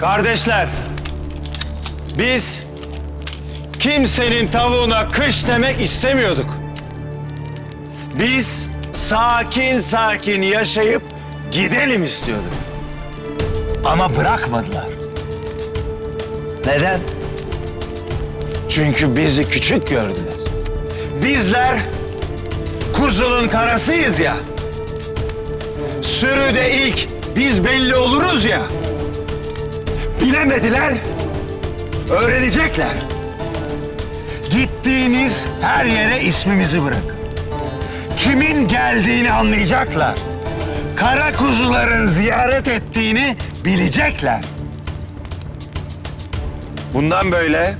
Kardeşler, biz kimsenin tavuğuna kış demek istemiyorduk. Biz sakin sakin yaşayıp gidelim istiyorduk. Ama bırakmadılar. Neden? Çünkü bizi küçük gördüler. Bizler kuzunun karasıyız ya. Sürüde ilk biz belli oluruz ya. Bilemediler, öğrenecekler. Gittiğiniz her yere ismimizi bırakın. Kimin geldiğini anlayacaklar. Kara kuzuların ziyaret ettiğini bilecekler. Bundan böyle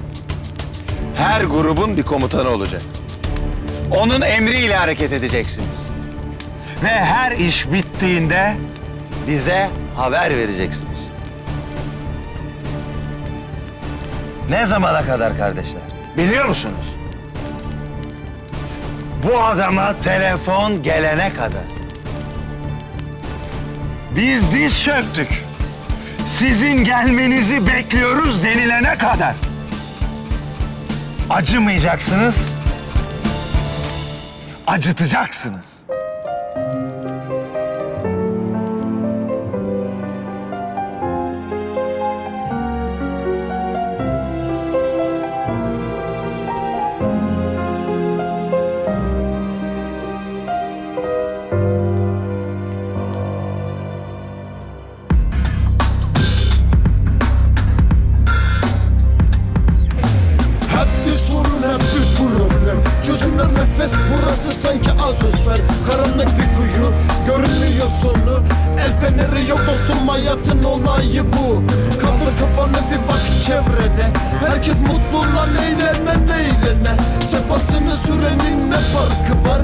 her grubun bir komutanı olacak. Onun emriyle hareket edeceksiniz. Ve her iş bittiğinde bize haber vereceksiniz. Ne zamana kadar kardeşler? Biliyor musunuz? Bu adama telefon gelene kadar. Biz diz çöktük. Sizin gelmenizi bekliyoruz denilene kadar. Acımayacaksınız. Acıtacaksınız. Sanki azosfer Karanlık bir kuyu görünmüyor sonu. El feneri yok dostum hayatın olayı bu. Kaldır kafanı bir bak çevrene. Herkes mutlu lan eğlene eğlene Sefasını sürenin ne farkı var?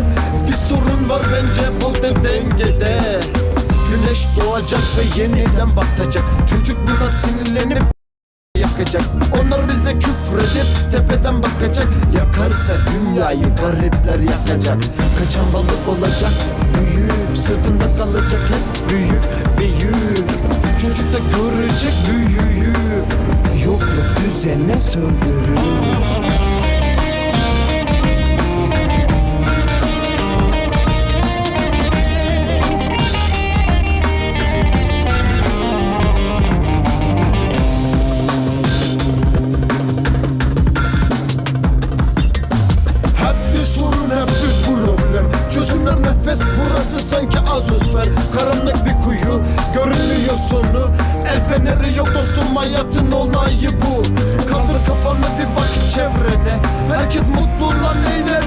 Bir sorun var bence bu da dengede. Güneş doğacak ve yeniden batacak. Çocuk buna sinirlenip yakacak Onlar bize küfredip tepeden bakacak. Yakarsa dünyayı garipler yakacak. Kaçan balık olacak büyük Sırtında kalacak. Hep büyük bir yük. Çocuk da görecek büyüyü. Yokluk düzene söndürür sanki azosfer Karanlık bir kuyu görünmüyor sonu. El feneri yok dostum hayatın olayı bu. Kaldır kafanı bir bak çevrene. Herkes mutlu lan eğlene